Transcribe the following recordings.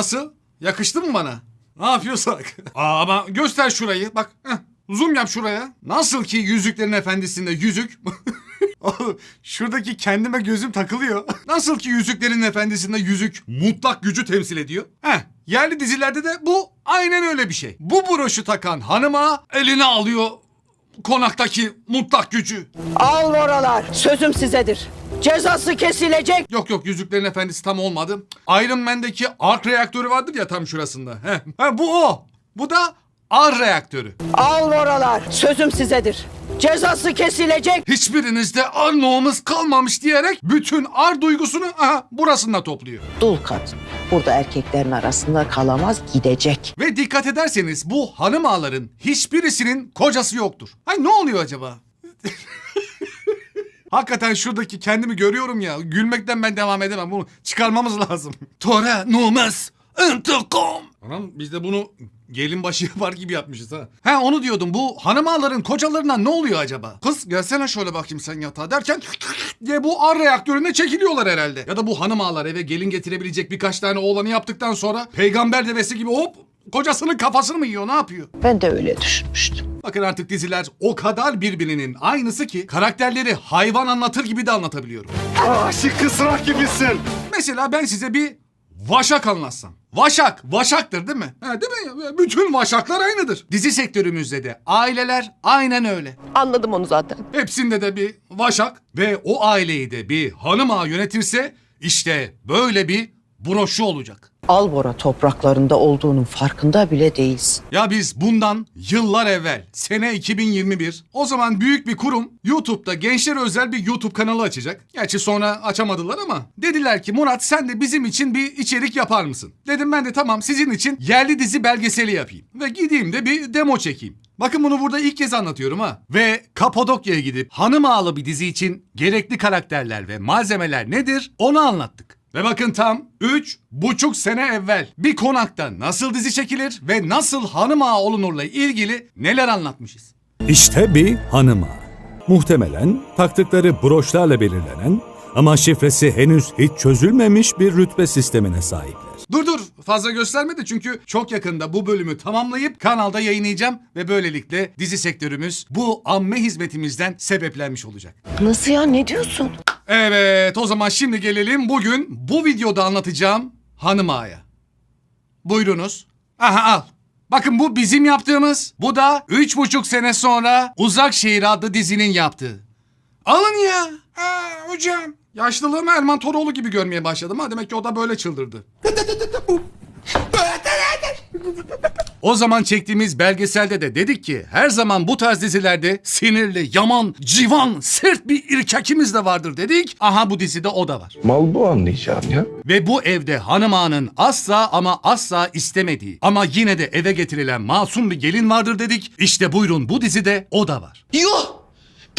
Nasıl? Yakıştı mı bana? Ne yapıyorsak? Aa, ama göster şurayı. Bak heh, zoom yap şuraya. Nasıl ki Yüzüklerin Efendisi'nde yüzük. Oğlum, Şuradaki kendime gözüm takılıyor. Nasıl ki Yüzüklerin Efendisi'nde yüzük mutlak gücü temsil ediyor. Heh, yerli dizilerde de bu aynen öyle bir şey. Bu broşu takan hanıma eline alıyor konaktaki mutlak gücü. Al oralar. Sözüm sizedir. Cezası kesilecek. Yok yok Yüzüklerin Efendisi tam olmadı. Iron Man'deki ark reaktörü vardır ya tam şurasında. Heh. Ha, bu o. Bu da ar reaktörü. Al oralar. Sözüm sizedir. Cezası kesilecek. Hiçbirinizde ar noğumuz kalmamış diyerek bütün ar duygusunu aha, burasında topluyor. Dul kadın. Burada erkeklerin arasında kalamaz gidecek. Ve dikkat ederseniz bu hanım ağaların hiçbirisinin kocası yoktur. Ay ne oluyor acaba? Hakikaten şuradaki kendimi görüyorum ya. Gülmekten ben devam edemem. Bunu çıkarmamız lazım. Tora numaz intikam. Anam biz de bunu gelin başı yapar gibi yapmışız ha. He onu diyordum. Bu hanım ağaların kocalarına ne oluyor acaba? Kız gelsene şöyle bakayım sen yatağa derken diye bu ar reaktörüne çekiliyorlar herhalde. Ya da bu hanım ağalar eve gelin getirebilecek birkaç tane oğlanı yaptıktan sonra peygamber devesi gibi hop kocasının kafasını mı yiyor ne yapıyor? Ben de öyle düşünmüştüm. Bakın artık diziler o kadar birbirinin aynısı ki karakterleri hayvan anlatır gibi de anlatabiliyorum. Aşık kısrak gibisin. Mesela ben size bir Vaşak anlatsam. Vaşak, vaşaktır değil mi? Ha, değil mi? Bütün vaşaklar aynıdır. Dizi sektörümüzde de aileler aynen öyle. Anladım onu zaten. Hepsinde de bir vaşak ve o aileyi de bir hanım ağa yönetirse işte böyle bir broşu olacak. Albora topraklarında olduğunun farkında bile değilsin. Ya biz bundan yıllar evvel sene 2021 o zaman büyük bir kurum YouTube'da gençlere özel bir YouTube kanalı açacak. Gerçi sonra açamadılar ama dediler ki Murat sen de bizim için bir içerik yapar mısın? Dedim ben de tamam sizin için yerli dizi belgeseli yapayım ve gideyim de bir demo çekeyim. Bakın bunu burada ilk kez anlatıyorum ha. Ve Kapadokya'ya gidip hanım ağalı bir dizi için gerekli karakterler ve malzemeler nedir onu anlattık. Ve bakın tam üç buçuk sene evvel bir konakta nasıl dizi çekilir ve nasıl hanım ağa olunurla ilgili neler anlatmışız. İşte bir hanım ağa. Muhtemelen taktıkları broşlarla belirlenen ama şifresi henüz hiç çözülmemiş bir rütbe sistemine sahipler. Dur dur fazla gösterme de çünkü çok yakında bu bölümü tamamlayıp kanalda yayınlayacağım ve böylelikle dizi sektörümüz bu amme hizmetimizden sebeplenmiş olacak. Nasıl ya ne diyorsun? Evet o zaman şimdi gelelim bugün bu videoda anlatacağım hanım ağaya. Buyurunuz. Aha al. Bakın bu bizim yaptığımız. Bu da üç buçuk sene sonra Uzak Şehir adlı dizinin yaptığı. Alın ya. Ha, hocam. Yaşlılığımı Erman Toroğlu gibi görmeye başladım ha. Demek ki o da böyle çıldırdı. O zaman çektiğimiz belgeselde de dedik ki her zaman bu tarz dizilerde sinirli, yaman, civan, sert bir irkekimiz de vardır dedik. Aha bu dizide o da var. Mal bu anlayacağım ya. Ve bu evde hanım ağanın asla ama asla istemediği ama yine de eve getirilen masum bir gelin vardır dedik. İşte buyurun bu dizide o da var. Yuh!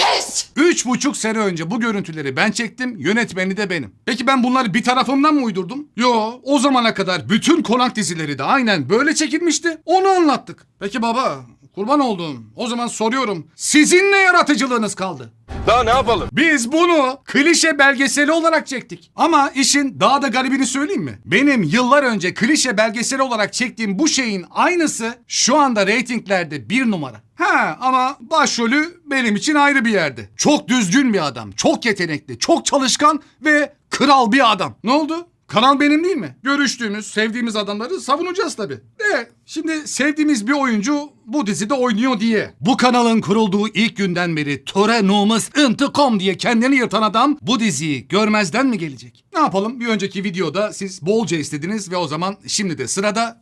Pes! Üç buçuk sene önce bu görüntüleri ben çektim, yönetmeni de benim. Peki ben bunları bir tarafımdan mı uydurdum? Yo, o zamana kadar bütün konak dizileri de aynen böyle çekilmişti. Onu anlattık. Peki baba, kurban olduğum. O zaman soruyorum, sizin ne yaratıcılığınız kaldı? Daha ne yapalım? Biz bunu klişe belgeseli olarak çektik. Ama işin daha da garibini söyleyeyim mi? Benim yıllar önce klişe belgeseli olarak çektiğim bu şeyin aynısı şu anda reytinglerde bir numara. Ha ama başrolü benim için ayrı bir yerde. Çok düzgün bir adam, çok yetenekli, çok çalışkan ve kral bir adam. Ne oldu? Kanal benim değil mi? Görüştüğümüz, sevdiğimiz adamları savunacağız tabii. De şimdi sevdiğimiz bir oyuncu bu dizide oynuyor diye. Bu kanalın kurulduğu ilk günden beri töre numuz intikam diye kendini yırtan adam bu diziyi görmezden mi gelecek? Ne yapalım? Bir önceki videoda siz bolca istediniz ve o zaman şimdi de sırada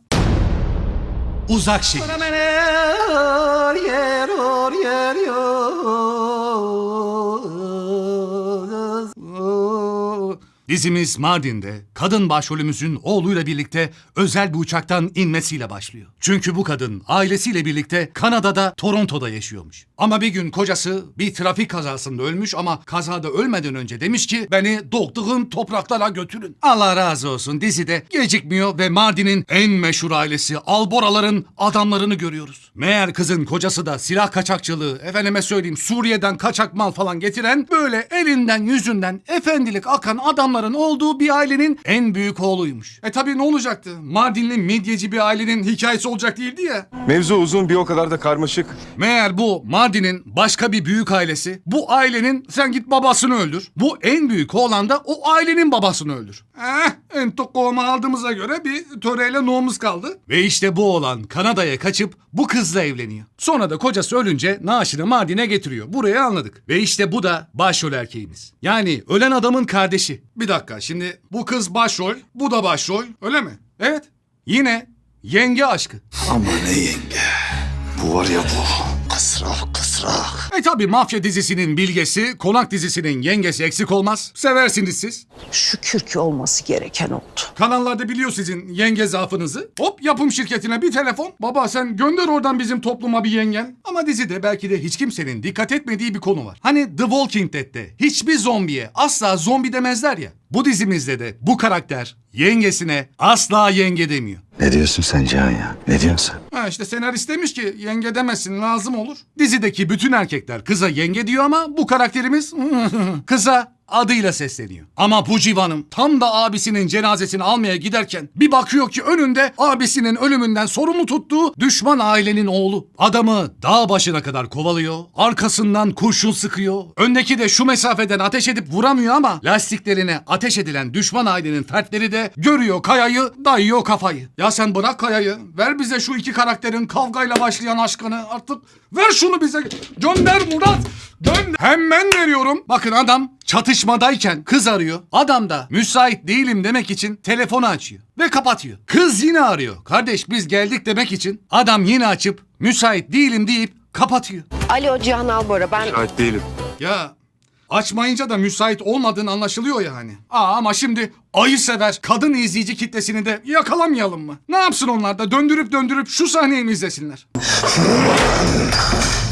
Uzak Şehir. Dizimiz Mardin'de kadın başrolümüzün oğluyla birlikte özel bir uçaktan inmesiyle başlıyor. Çünkü bu kadın ailesiyle birlikte Kanada'da Toronto'da yaşıyormuş. Ama bir gün kocası bir trafik kazasında ölmüş ama kazada ölmeden önce demiş ki beni doğduğum topraklara götürün. Allah razı olsun dizide gecikmiyor ve Mardin'in en meşhur ailesi Alboraların adamlarını görüyoruz. Meğer kızın kocası da silah kaçakçılığı, efendime söyleyeyim Suriye'den kaçak mal falan getiren böyle elinden yüzünden efendilik akan adamların adamların olduğu bir ailenin en büyük oğluymuş. E tabi ne olacaktı? Mardinli midyeci bir ailenin hikayesi olacak değildi ya. Mevzu uzun bir o kadar da karmaşık. Meğer bu Mardin'in başka bir büyük ailesi. Bu ailenin sen git babasını öldür. Bu en büyük oğlan da o ailenin babasını öldür. Eh en tok kovama aldığımıza göre bir töreyle noğumuz kaldı. Ve işte bu oğlan Kanada'ya kaçıp bu kızla evleniyor. Sonra da kocası ölünce naaşını Mardin'e getiriyor. Burayı anladık. Ve işte bu da başrol erkeğimiz. Yani ölen adamın kardeşi. Bir dakika şimdi bu kız başrol, bu da başrol öyle mi? Evet. Yine yenge aşkı. Ama ne yenge. Bu var ya bu. Kısrak kısrak. E tabi mafya dizisinin bilgesi, konak dizisinin yengesi eksik olmaz. Seversiniz siz. Şükür ki olması gereken oldu. Kanallarda biliyor sizin yenge zaafınızı. Hop yapım şirketine bir telefon. Baba sen gönder oradan bizim topluma bir yengen. Ama dizide belki de hiç kimsenin dikkat etmediği bir konu var. Hani The Walking Dead'te hiçbir zombiye asla zombi demezler ya. Bu dizimizde de bu karakter yengesine asla yenge demiyor. Ne diyorsun sen Cihan ya? Ne diyorsun sen? Ha işte senarist demiş ki yenge demesin lazım olur. Dizideki bütün erkekler kıza yenge diyor ama bu karakterimiz kıza adıyla sesleniyor. Ama bu civanım tam da abisinin cenazesini almaya giderken bir bakıyor ki önünde abisinin ölümünden sorumlu tuttuğu düşman ailenin oğlu. Adamı dağ başına kadar kovalıyor, arkasından kurşun sıkıyor. Öndeki de şu mesafeden ateş edip vuramıyor ama lastiklerine ateş edilen düşman ailenin fertleri de görüyor kayayı, dayıyor kafayı. Ya sen bırak kayayı, ver bize şu iki karakterin kavgayla başlayan aşkını artık. Ver şunu bize. Gönder Murat. Gönder. Hemen veriyorum. Bakın adam çatışmadayken kız arıyor. Adam da müsait değilim demek için telefonu açıyor ve kapatıyor. Kız yine arıyor. Kardeş biz geldik demek için adam yine açıp müsait değilim deyip kapatıyor. Alo Cihan Albora ben Ait değilim. Ya açmayınca da müsait olmadığın anlaşılıyor yani. Aa ama şimdi ayı sever kadın izleyici kitlesini de yakalamayalım mı? Ne yapsın onlar da döndürüp döndürüp şu sahneyi mi izlesinler?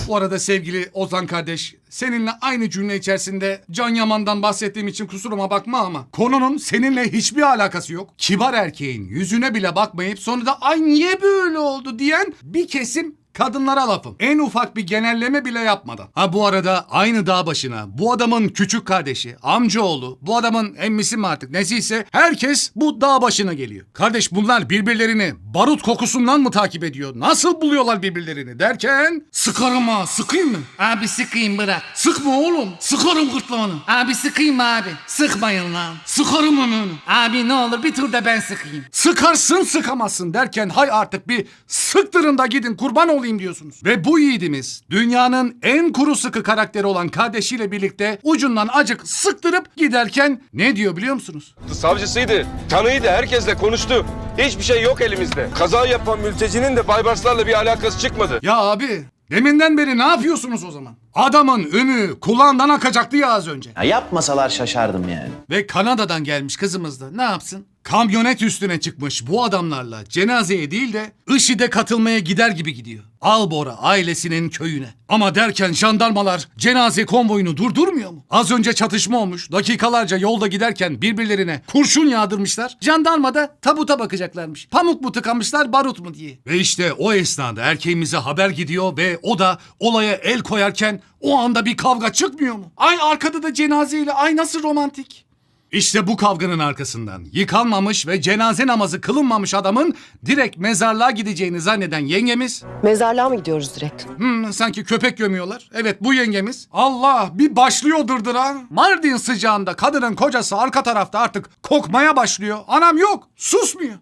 Bu arada sevgili Ozan kardeş, seninle aynı cümle içerisinde Can Yaman'dan bahsettiğim için kusuruma bakma ama konunun seninle hiçbir alakası yok. Kibar erkeğin yüzüne bile bakmayıp sonra da ay niye böyle oldu diyen bir kesim kadınlara lafım. En ufak bir genelleme bile yapmadan. Ha bu arada aynı dağ başına bu adamın küçük kardeşi, amcaoğlu, bu adamın emmisi mi artık nesiyse herkes bu dağ başına geliyor. Kardeş bunlar birbirlerini barut kokusundan mı takip ediyor? Nasıl buluyorlar birbirlerini derken sıkarım ha sıkayım mı? Abi sıkayım bırak. Sıkma oğlum sıkarım gırtlağını. Abi sıkayım abi. Sıkmayın lan. Sıkarım onu. Abi ne olur bir tur da ben sıkayım. Sıkarsın sıkamazsın derken hay artık bir sıktırın da gidin kurban olayım diyorsunuz. Ve bu yiğidimiz dünyanın en kuru sıkı karakteri olan kardeşiyle birlikte ucundan acık sıktırıp giderken ne diyor biliyor musunuz? Savcısıydı, tanıydı, herkesle konuştu. Hiçbir şey yok elimizde. Kaza yapan mültecinin de Baybarslarla bir alakası çıkmadı. Ya abi deminden beri ne yapıyorsunuz o zaman? Adamın ümü kulağından akacaktı ya az önce. Ya yapmasalar şaşardım yani. Ve Kanada'dan gelmiş kızımız da ne yapsın? Kamyonet üstüne çıkmış bu adamlarla cenazeye değil de IŞİD'e katılmaya gider gibi gidiyor. Albora ailesinin köyüne. Ama derken jandarmalar cenaze konvoyunu durdurmuyor mu? Az önce çatışma olmuş. Dakikalarca yolda giderken birbirlerine kurşun yağdırmışlar. Jandarma da tabuta bakacaklarmış. Pamuk mu tıkamışlar barut mu diye. Ve işte o esnada erkeğimize haber gidiyor ve o da olaya el koyarken o anda bir kavga çıkmıyor mu? Ay arkada da cenazeyle ay nasıl romantik. İşte bu kavganın arkasından yıkanmamış ve cenaze namazı kılınmamış adamın direkt mezarlığa gideceğini zanneden yengemiz mezarlığa mı gidiyoruz direkt? Hmm, sanki köpek gömüyorlar. Evet bu yengemiz. Allah bir başlıyor dırdıra. Mardin sıcağında kadının kocası arka tarafta artık kokmaya başlıyor. Anam yok susmuyor.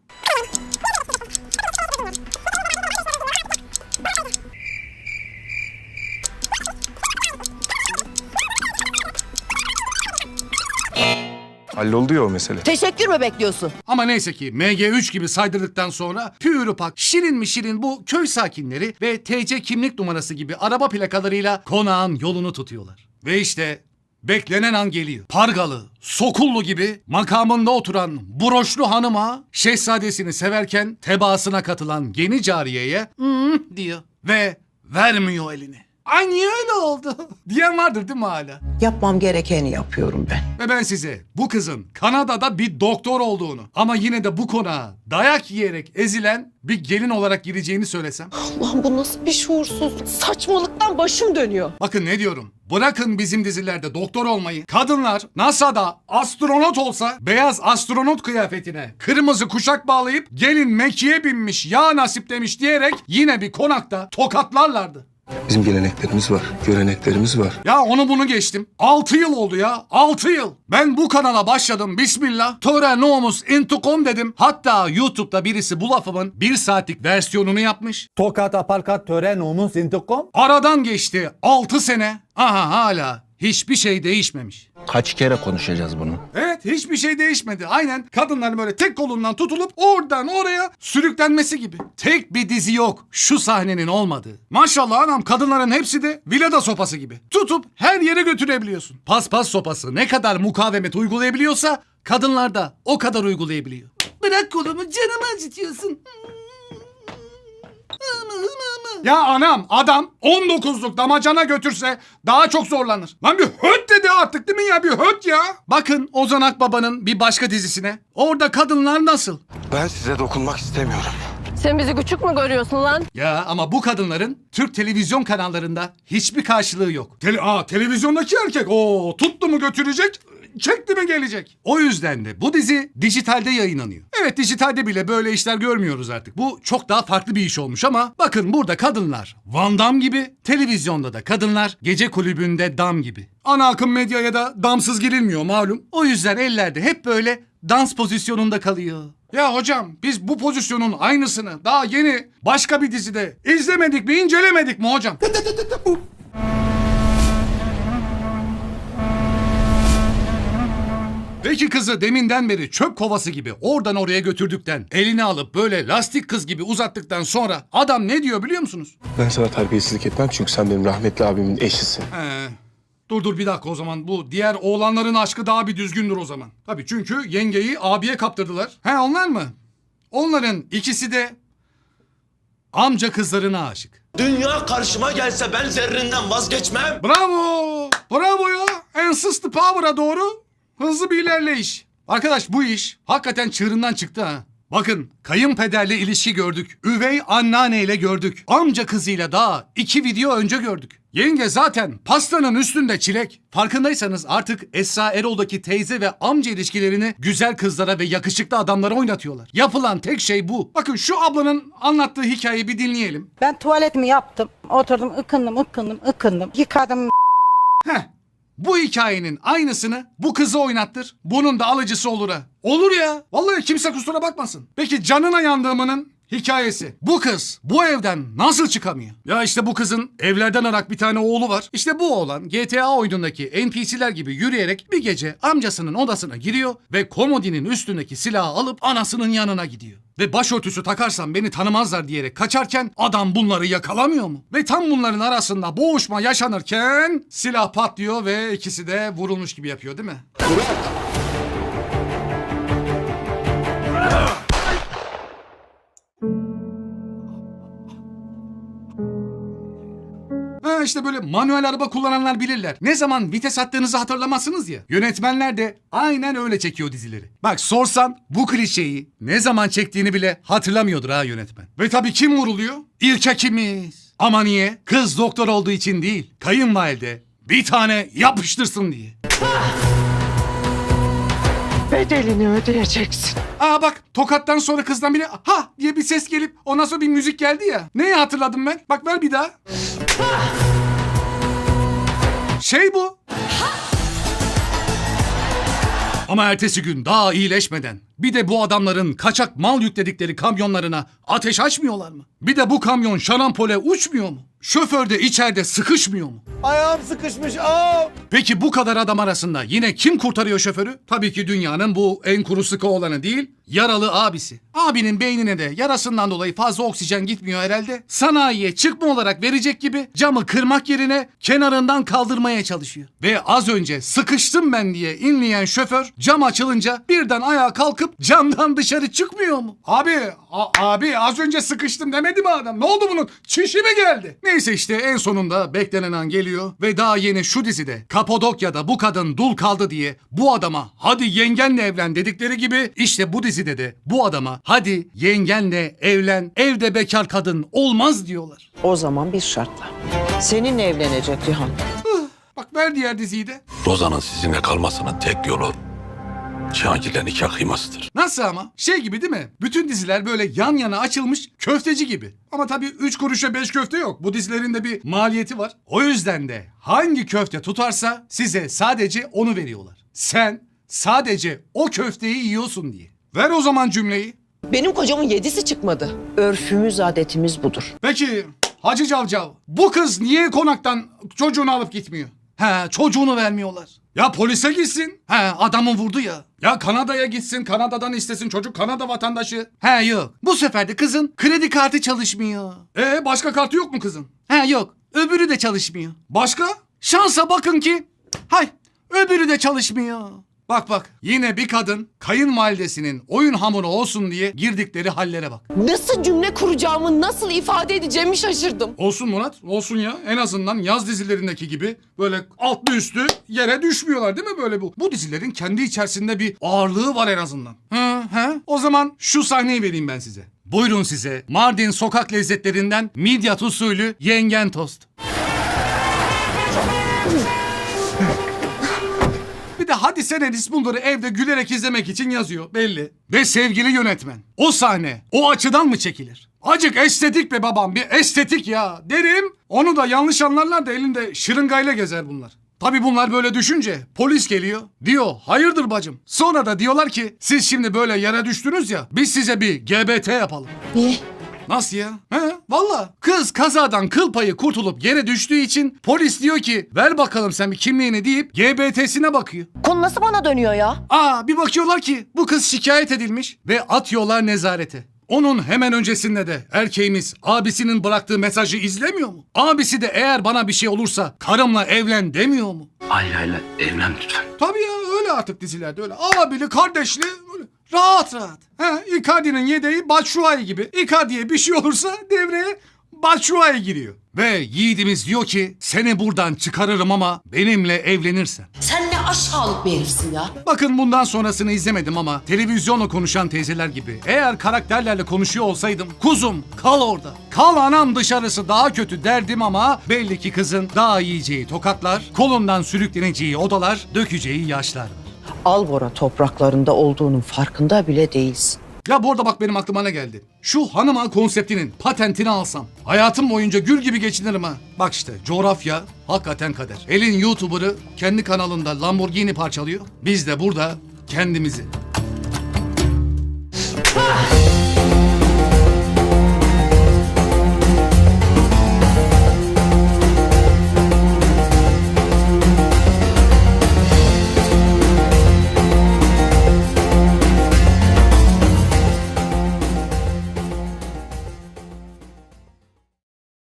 Halloldu ya o mesele. Teşekkür mü bekliyorsun? Ama neyse ki MG3 gibi saydırdıktan sonra pürüpak şirin mi şirin bu köy sakinleri ve TC kimlik numarası gibi araba plakalarıyla konağın yolunu tutuyorlar. Ve işte beklenen an geliyor. Pargalı, sokullu gibi makamında oturan broşlu hanıma şehzadesini severken tebaasına katılan geni cariyeye "Hmm" diyor ve vermiyor elini. Ay niye öyle oldu? Diyen vardır değil mi hala? Yapmam gerekeni yapıyorum ben. Ve ben size bu kızın Kanada'da bir doktor olduğunu ama yine de bu konağa dayak yiyerek ezilen bir gelin olarak gireceğini söylesem. Ulan bu nasıl bir şuursuz? Saçmalıktan başım dönüyor. Bakın ne diyorum. Bırakın bizim dizilerde doktor olmayı. Kadınlar NASA'da astronot olsa beyaz astronot kıyafetine kırmızı kuşak bağlayıp gelin Mekke'ye binmiş ya nasip demiş diyerek yine bir konakta tokatlarlardı. Bizim geleneklerimiz var, göreneklerimiz var. Ya onu bunu geçtim. 6 yıl oldu ya. 6 yıl. Ben bu kanala başladım. Bismillah. Tora nomus intukom dedim. Hatta YouTube'da birisi bu lafımın bir saatlik versiyonunu yapmış. Tokat aparkat tören omuz intikam. Aradan geçti 6 sene. Aha hala hiçbir şey değişmemiş. Kaç kere konuşacağız bunu? Evet hiçbir şey değişmedi. Aynen kadınların böyle tek kolundan tutulup oradan oraya sürüklenmesi gibi. Tek bir dizi yok şu sahnenin olmadığı. Maşallah anam kadınların hepsi de vilada sopası gibi. Tutup her yere götürebiliyorsun. Paspas sopası ne kadar mukavemet uygulayabiliyorsa kadınlar da o kadar uygulayabiliyor. Bırak kolumu canımı acıtıyorsun. Ya anam adam 19'luk damacana götürse daha çok zorlanır. Lan bir höt dedi artık değil mi ya bir höt ya. Bakın Ozan Akbaba'nın bir başka dizisine. Orada kadınlar nasıl? Ben size dokunmak istemiyorum. Sen bizi küçük mü görüyorsun lan? Ya ama bu kadınların Türk televizyon kanallarında hiçbir karşılığı yok. Tele Aa, televizyondaki erkek o tuttu mu götürecek çekti mi gelecek. O yüzden de bu dizi dijitalde yayınlanıyor. Evet dijitalde bile böyle işler görmüyoruz artık. Bu çok daha farklı bir iş olmuş ama bakın burada kadınlar Van Damme gibi, televizyonda da kadınlar gece kulübünde dam gibi. Ana akım medyaya da damsız girilmiyor malum. O yüzden ellerde hep böyle dans pozisyonunda kalıyor. Ya hocam biz bu pozisyonun aynısını daha yeni başka bir dizide izlemedik mi incelemedik mi hocam? Peki kızı deminden beri çöp kovası gibi oradan oraya götürdükten, elini alıp böyle lastik kız gibi uzattıktan sonra adam ne diyor biliyor musunuz? Ben sana terbiyesizlik etmem çünkü sen benim rahmetli abimin eşisin. He. Dur dur bir dakika o zaman bu diğer oğlanların aşkı daha bir düzgündür o zaman. Tabii çünkü yengeyi abiye kaptırdılar. He onlar mı? Onların ikisi de amca kızlarına aşık. Dünya karşıma gelse ben zerrinden vazgeçmem. Bravo! Bravo ya! Ansys the Power'a doğru hızlı bir ilerleyiş. Arkadaş bu iş hakikaten çığırından çıktı ha. Bakın kayınpederle ilişki gördük. Üvey anneanneyle gördük. Amca kızıyla daha iki video önce gördük. Yenge zaten pastanın üstünde çilek. Farkındaysanız artık Esra Erol'daki teyze ve amca ilişkilerini güzel kızlara ve yakışıklı adamlara oynatıyorlar. Yapılan tek şey bu. Bakın şu ablanın anlattığı hikayeyi bir dinleyelim. Ben tuvaletimi yaptım. Oturdum ıkındım ıkındım ıkındım. Yıkadım Heh. Bu hikayenin aynısını bu kızı oynattır. Bunun da alıcısı olur ha. Olur ya. Vallahi kimse kusura bakmasın. Peki canına yandığımının hikayesi. Bu kız bu evden nasıl çıkamıyor? Ya işte bu kızın evlerden arak bir tane oğlu var. İşte bu oğlan GTA oyunundaki NPC'ler gibi yürüyerek bir gece amcasının odasına giriyor ve komodinin üstündeki silahı alıp anasının yanına gidiyor. Ve başörtüsü takarsam beni tanımazlar diyerek kaçarken adam bunları yakalamıyor mu? Ve tam bunların arasında boğuşma yaşanırken silah patlıyor ve ikisi de vurulmuş gibi yapıyor değil mi? Ha işte böyle manuel araba kullananlar bilirler. Ne zaman vites attığınızı hatırlamazsınız ya. Yönetmenler de aynen öyle çekiyor dizileri. Bak sorsan bu klişeyi ne zaman çektiğini bile hatırlamıyordur ha yönetmen. Ve tabii kim vuruluyor? İlk hekimiz. Ama niye? Kız doktor olduğu için değil. Kayınvalide bir tane yapıştırsın diye. Bedelini ödeyeceksin. Aa bak tokattan sonra kızdan biri ha diye bir ses gelip ondan sonra bir müzik geldi ya. Neyi hatırladım ben? Bak ver bir daha. Şey bu. Ama ertesi gün daha iyileşmeden bir de bu adamların kaçak mal yükledikleri kamyonlarına ateş açmıyorlar mı? Bir de bu kamyon şarampole uçmuyor mu? Şoför de içeride sıkışmıyor mu? Ayağım sıkışmış aa. Peki bu kadar adam arasında yine kim kurtarıyor şoförü? Tabii ki dünyanın bu en kuru sıkı olanı değil, yaralı abisi. Abinin beynine de yarasından dolayı fazla oksijen gitmiyor herhalde. Sanayiye çıkma olarak verecek gibi camı kırmak yerine kenarından kaldırmaya çalışıyor. Ve az önce sıkıştım ben diye inleyen şoför cam açılınca birden ayağa kalkıp camdan dışarı çıkmıyor mu? Abi, abi az önce sıkıştım demedi mi adam? Ne oldu bunun? Çişi mi geldi? Neyse işte en sonunda beklenen an geliyor ve daha yeni şu dizide Kapadokya'da bu kadın dul kaldı diye bu adama hadi yengenle evlen dedikleri gibi işte bu dizide de bu adama hadi yengenle evlen evde bekar kadın olmaz diyorlar. O zaman bir şartla. Seninle evlenecek Cihan. Bak ver diğer diziyi de. Rozan'ın sizinle kalmasının tek yolu Cihangir'le nikah kıymasıdır. Nasıl ama? Şey gibi değil mi? Bütün diziler böyle yan yana açılmış köfteci gibi. Ama tabii 3 kuruşa 5 köfte yok. Bu dizilerin de bir maliyeti var. O yüzden de hangi köfte tutarsa size sadece onu veriyorlar. Sen sadece o köfteyi yiyorsun diye. Ver o zaman cümleyi. Benim kocamın yedisi çıkmadı. Örfümüz adetimiz budur. Peki Hacı Cavcav bu kız niye konaktan çocuğunu alıp gitmiyor? He çocuğunu vermiyorlar. Ya polise gitsin. He adamı vurdu ya. Ya Kanada'ya gitsin Kanada'dan istesin çocuk Kanada vatandaşı. He yok. Bu sefer de kızın kredi kartı çalışmıyor. E başka kartı yok mu kızın? He yok. Öbürü de çalışmıyor. Başka? Şansa bakın ki. Hay öbürü de çalışmıyor. Bak bak yine bir kadın kayınvalidesinin oyun hamuru olsun diye girdikleri hallere bak. Nasıl cümle kuracağımı, nasıl ifade edeceğimi şaşırdım. Olsun Murat, olsun ya. En azından yaz dizilerindeki gibi böyle altlı üstü yere düşmüyorlar değil mi böyle bu? Bu dizilerin kendi içerisinde bir ağırlığı var en azından. Hı hı. O zaman şu sahneyi vereyim ben size. Buyurun size Mardin sokak lezzetlerinden midyat usulü yengen tost. Senedis bunları evde gülerek izlemek için yazıyor belli. Ve sevgili yönetmen o sahne o açıdan mı çekilir? Acık estetik be babam bir estetik ya derim. Onu da yanlış anlarlar da elinde şırıngayla gezer bunlar. Tabi bunlar böyle düşünce polis geliyor. Diyor hayırdır bacım. Sonra da diyorlar ki siz şimdi böyle yere düştünüz ya biz size bir GBT yapalım. Niye? Nasıl ya? He? Valla. Kız kazadan kıl payı kurtulup yere düştüğü için polis diyor ki ver bakalım sen bir kimliğini deyip GBT'sine bakıyor. Konu nasıl bana dönüyor ya? Aa bir bakıyorlar ki bu kız şikayet edilmiş ve atıyorlar nezarete. Onun hemen öncesinde de erkeğimiz abisinin bıraktığı mesajı izlemiyor mu? Abisi de eğer bana bir şey olursa karımla evlen demiyor mu? Aileyle evlen lütfen. Tabii ya öyle artık dizilerde öyle. Abili kardeşli rahat rahat. He, Icardi'nin yedeği Batshuayi gibi. Icardi'ye bir şey olursa devreye Batshuayi giriyor. Ve yiğidimiz diyor ki seni buradan çıkarırım ama benimle evlenirsen. Sen ne aşağılık bir herifsin ya. Bakın bundan sonrasını izlemedim ama televizyonla konuşan teyzeler gibi. Eğer karakterlerle konuşuyor olsaydım kuzum kal orada. Kal anam dışarısı daha kötü derdim ama belli ki kızın daha yiyeceği tokatlar, kolundan sürükleneceği odalar, dökeceği yaşlar var. Alvora topraklarında olduğunun farkında bile değilsin. Ya bu arada bak benim aklıma ne geldi? Şu hanıma konseptinin patentini alsam. Hayatım boyunca gül gibi geçinirim ha. Bak işte coğrafya hakikaten kader. Elin YouTuber'ı kendi kanalında Lamborghini parçalıyor. Biz de burada kendimizi.